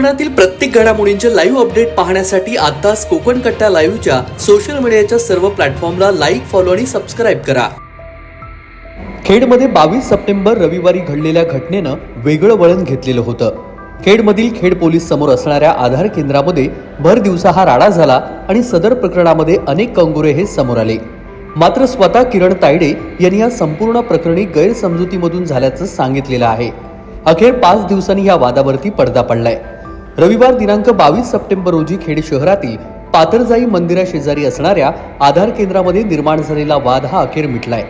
कोकणातील प्रत्येक घडामोडींचे लाईव्ह अपडेट पाहण्यासाठी आताच कोकण कट्टा लाईव्हच्या सोशल मीडियाच्या सर्व प्लॅटफॉर्मला लाईक फॉलो आणि सबस्क्राईब करा. खेडमध्ये बावीस सप्टेंबर रविवारी घडलेल्या घटनेनं वेगळं वळण घेतलेलं होतं. खेडमधील खेड पोलीस समोर असणाऱ्या आधार केंद्रामध्ये भर दिवसा हा राडा झाला आणि सदर प्रकरणामध्ये अनेक कंगोरे हे समोर आले. मात्र स्वतः किरण तायडे यांनी या संपूर्ण प्रकरणी गैरसमजुतीमधून झाल्याचं सांगितलेलं आहे. अखेर पाच दिवसांनी या वादावरती पडदा पडलाय. रविवार दिनांक बावीस सप्टेंबर रोजी खेड शहरातील पातरजाई मंदिराशेजारी असणाऱ्या आधार केंद्रामध्ये निर्माण झालेला वाद हा अखेर मिटलाय.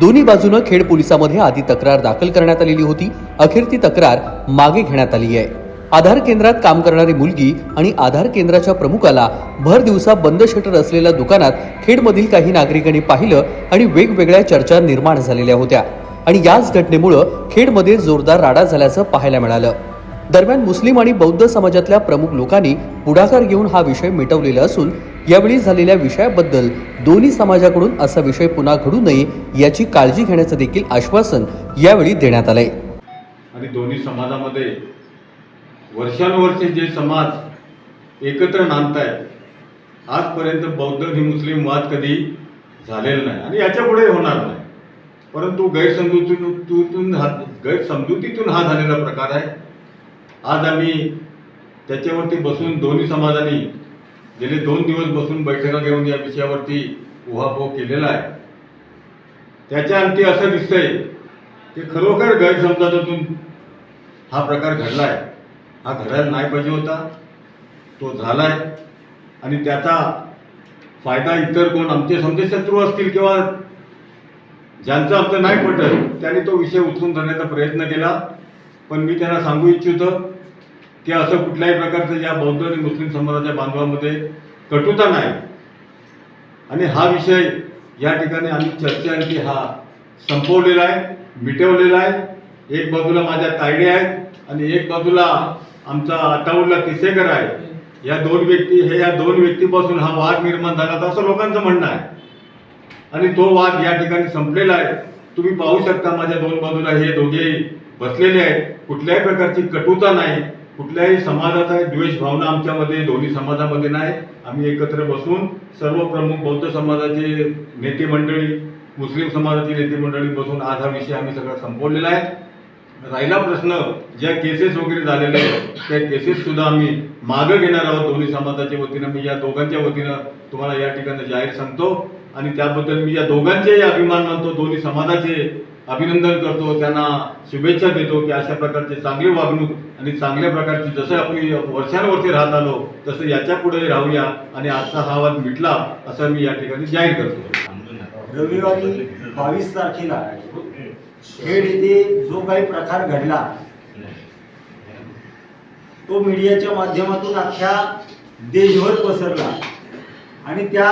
दोन्ही बाजूनं खेड पोलिसांमध्ये आधी तक्रार दाखल करण्यात आलेली होती. अखेर ती तक्रार मागे घेण्यात आली आहे. आधार केंद्रात काम करणारी मुलगी आणि आधार केंद्राच्या प्रमुखाला भर दिवसा बंद शटर असलेल्या दुकानात खेडमधील काही नागरिकांनी पाहिलं आणि वेगवेगळ्या चर्चा निर्माण झालेल्या होत्या. आणि याच घटनेमुळं खेडमध्ये जोरदार राडा झाल्याचं पाहायला मिळालं. दरम्यान मुस्लिम आणि बौद्ध समाजातल्या प्रमुख लोकांनी पुढाकार घेऊन हा विषय मिटवलेला असून यावेळी झालेल्या विषयाबद्दल दोन्ही समाजाकडून असा विषय पुन्हा घडू नये याची काळजी घेण्याचं देखील आश्वासन यावेळी देण्यात आलंय. आणि दोन्ही समाजामध्ये वर्षानुवर्षे जे समाज एकत्र नांदतायत आजपर्यंत बौद्ध आणि मुस्लिम वाद कधी झालेला नाही आणि याच्यापुढे होणार नाही. परंतु गैरसमजुतीतून हा गैरसमजुतीतून हा झालेला प्रकार आहे. आज आम्ही त्याच्यावरती बसून दोन्ही समाजांनी गेले दोन दिवस बसून बैठका घेऊन या विषयावरती उहापोह केलेला आहे. त्याच्या अंती असं दिसतंय की खरोखर गैरसमजातून हा प्रकार घडलाय. हा घडायला नाही पाहिजे होता तो झालाय. आणि त्याचा फायदा इतर कोण आमचे समजे शत्रू असतील किंवा ज्यांचं आमचं नाही पटत त्यांनी तो विषय उचलून धरण्याचा प्रयत्न केला. पण मी त्यांना सांगू इच्छितो की असं कुठल्याही प्रकारचं या बौद्ध आणि मुस्लिम समाजाच्या बांधवामध्ये कटुता नाही. आणि हा विषय या ठिकाणी आम्ही चर्चेअंती हा संपवलेला आहे मिटवलेला आहे. एक बाजूला माझ्या तायडे आहेत आणि एक बाजूला आमचा आताऊरला तिसेकर आहे. या दोन व्यक्ती हे या दोन व्यक्तीपासून हा वाद निर्माण झाला तर असं लोकांचं म्हणणं आहे. आणि तो वाद या ठिकाणी संपलेला आहे. तुम्ही पाहू शकता माझ्या दोन बाजूला हे दोघे बसलेले आहेत. कुठल्याही प्रकारची कटुता नाही. कुठल्याही समाजाचा द्वेष भावना आमच्यामध्ये दोन्ही समाजामध्ये नाही. आम्ही एकत्र बसून सर्व प्रमुख बौद्ध समाजाचे नेते मंडळी मुस्लिम समाजाची नेते मंडळी बसून आज हा विषय आम्ही सगळा संपवलेला आहे. राहिला प्रश्न ज्या केसेस वगैरे झालेले आहेत त्या केसेस सुद्धा आम्ही मागं घेणार आहोत दोन्ही समाजाच्या वतीनं. मी या दोघांच्या वतीनं तुम्हाला या ठिकाणी जाहीर सांगतो. आणि त्याबद्दल मी या दोघांचेही अभिमान मानतो दोन्ही समाजाचे अभिनंदन करतो त्यांना शुभेच्छा देतो की अशा प्रकारचे चांगली वागणूक आणि चांगल्या प्रकारची जसं आपण वर्षानुवर्षे राहत आलो तसं याच्यापुढे राहूया आणि आजचा हा वाद मिटला असं मी या ठिकाणी जाहीर करतो. रविवारी बावीस तारखेला खेड येथे जो काही प्रकार घडला तो मीडियाच्या माध्यमातून अख्ख्या देशभर पसरला आणि त्या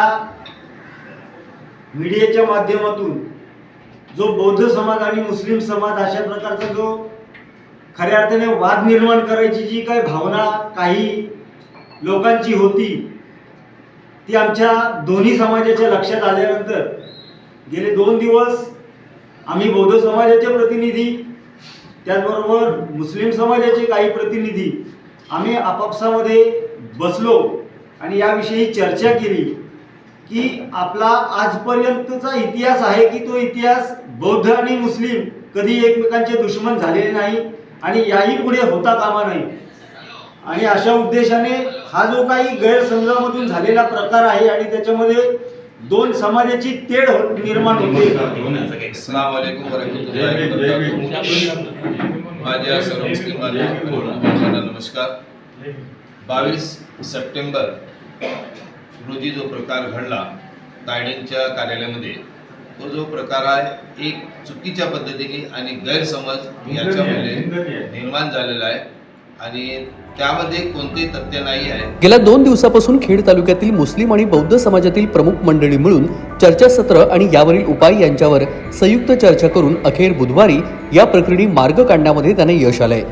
मीडियाच्या माध्यमातून जो बौद्ध समाज आणि मुस्लिम समाज अशा प्रकारचा जो खऱ्या अर्थाने वाद निर्माण करायची जी काही भावना काही लोकांची होती ती आमच्या दोन्ही समाजाच्या लक्षात आल्यानंतर गेले दोन दिवस आम्ही बौद्ध समाजाचे प्रतिनिधी त्याचबरोबर मुस्लिम समाजाचे काही प्रतिनिधी आम्ही आपापसामध्ये बसलो आणि याविषयी चर्चा केली. की आपला आजपर्यंतचा इतिहास आहे की तो इतिहास बौद्ध आणि मुस्लिम कधी एकमेकांचे दुश्मन झालेले नाही आणि याही पुढे होता कामा नाही. आणि अशा उद्देशाने हा जो काही गैरसमजामधून झालेला प्रकार आहे आणि त्याच्यामध्ये दोन समाजाची तेढ हो- निर्माण होते. माझ्या सर्व नमस्कार. बावीस सप्टेंबर रोजी जो प्रकार घडला तायडेंच्या कार्यालयामध्ये तो जो प्रकार आहे एक चुकीच्या पद्धतीने आणि गैरसमज याच्यामध्ये निर्माण झालेला आहे. आणि त्यामध्ये कोणतेही तथ्य नाही आहे. गेल्या दोन दिवसापासून खेड तालुक्यातील मुस्लिम आणि बौद्ध समाजातील प्रमुख मंडळी मिळून चर्चासत्र आणि यावरील उपाय यांच्यावर संयुक्त चर्चा करून अखेर बुधवारी या प्रकरणी मार्ग काढण्यामध्ये त्यांना यश आलंय.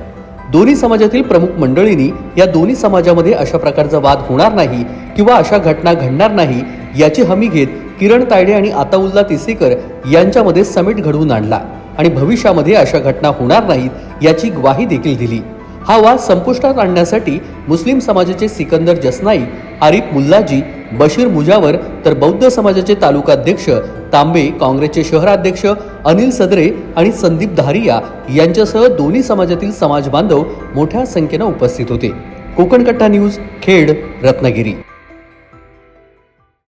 दोन्ही समाजातील प्रमुख मंडळींनी या दोन्ही समाजामध्ये अशा प्रकारचा वाद होणार नाही किंवा अशा घटना घडणार नाही याची हमी घेत किरण तायडे आणि आताउल्ला तिसेकर यांच्यामध्ये समिट घडवून आणला आणि भविष्यामध्ये अशा घटना होणार नाहीत याची ग्वाही देखील दिली. हा वाद संपुष्टात आणण्यासाठी मुस्लिम समाजाचे सिकंदर जसनाई आरिफ मुल्लाजी बशीर मुजावर तर बौद्ध समाजाचे तालुकाध्यक्ष तांबे काँग्रेसचे शहराध्यक्ष अनिल सदरे आणि संदीप धारिया यांच्यासह दोन्ही समाजातील समाज बांधव मोठ्या संख्येनं उपस्थित होते. कोकण कट्टा न्यूज खेड रत्नागिरी.